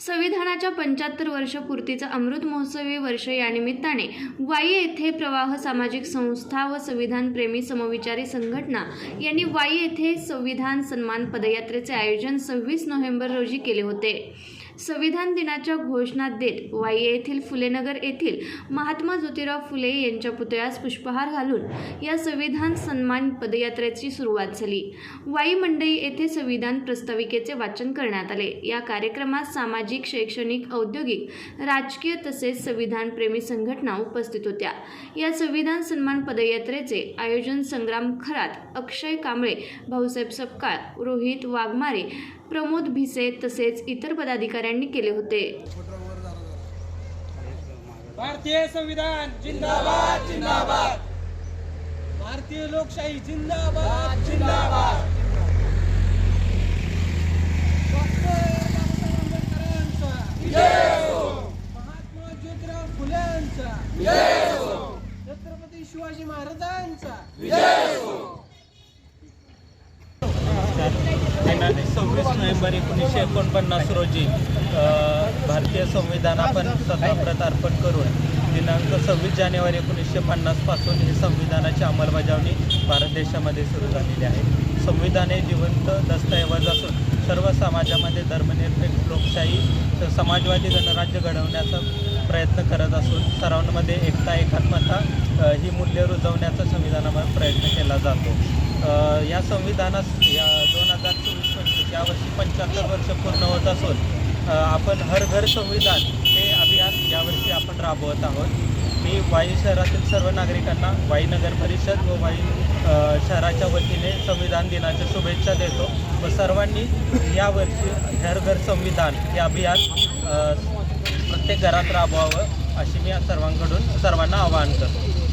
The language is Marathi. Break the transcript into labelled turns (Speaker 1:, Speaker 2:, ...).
Speaker 1: संविधानाच्या पंच्याहत्तर वर्षपूर्तीचा अमृत महोत्सवी वर्ष या निमित्ताने वाई येथे प्रवाह सामाजिक संस्था व संविधानप्रेमी समविचारी संघटना यांनी वाई येथे संविधान सन्मान पदयात्रेचे आयोजन सव्वीस नोव्हेंबर रोजी केले होते. संविधान दिनाच्या घोषणा देत वाई येथील फुलेनगर येथील महात्मा ज्योतिराव फुले यांच्या पुतळ्यास पुष्पहार घालून या संविधान सन्मान पदयात्रेची सुरुवात झाली. वाई मंडई येथे संविधान प्रस्ताविकेचे वाचन करण्यात आले. या कार्यक्रमात सामाजिक शैक्षणिक औद्योगिक राजकीय तसेच संविधानप्रेमी संघटना उपस्थित होत्या. या संविधान सन्मान पदयात्रेचे आयोजन संग्राम खरात अक्षय कांबळे भाऊसाहेब सपकाळ रोहित वाघमारे प्रमोद भिसे तसेच इतर पदाधिकाऱ्यांनी केले होते.
Speaker 2: भारतीय संविधान जिंदाबाद जिंदाबाद. भारतीय लोकशाही जिंदाबाद जिंदाबाद. आंबेडकरांचा. महात्मा ज्योतिराव फुल्यांचा छत्रपती शिवाजी महाराजांचा.
Speaker 3: दिनांक सव्वीस नोव्हेंबर एकोणीसशे एकोणपन्नास रोजी भारतीय संविधान आपण सत्ताप्रत अर्पण करून दिनांक सव्वीस जानेवारी एकोणीसशे पन्नासपासून ही संविधानाची अंमलबजावणी भारत देशामध्ये सुरू झालेली आहे. संविधान हे जिवंत दस्तऐवज असून सर्व समाजामध्ये धर्मनिरपेक्ष लोकशाही समाजवादी गणराज्य घडवण्याचा प्रयत्न करत असून सर्वांमध्ये एकता एकात्मता ही मूल्य रुजवण्याचा संविधानामध्ये प्रयत्न केला जातो. या संविधानास या दोन हजार चोवीस पंचवीस यावर्षी पंच्याहत्तर वर्ष पूर्ण होत असून आपण हर घर संविधान ते आपण राबवत आहोत. मी वाई शहरातील सर्व नागरिकांना वाई नगर परिषद व वाई शहराच्या वतीने संविधान दिनाच्या शुभेच्छा देतो. व सर्वांनी यावर्षी हर घर संविधान हे अभियान प्रत्येक घरात राबवावं अशी मी सर्वांकडून सर्वांना आवाहन करतो.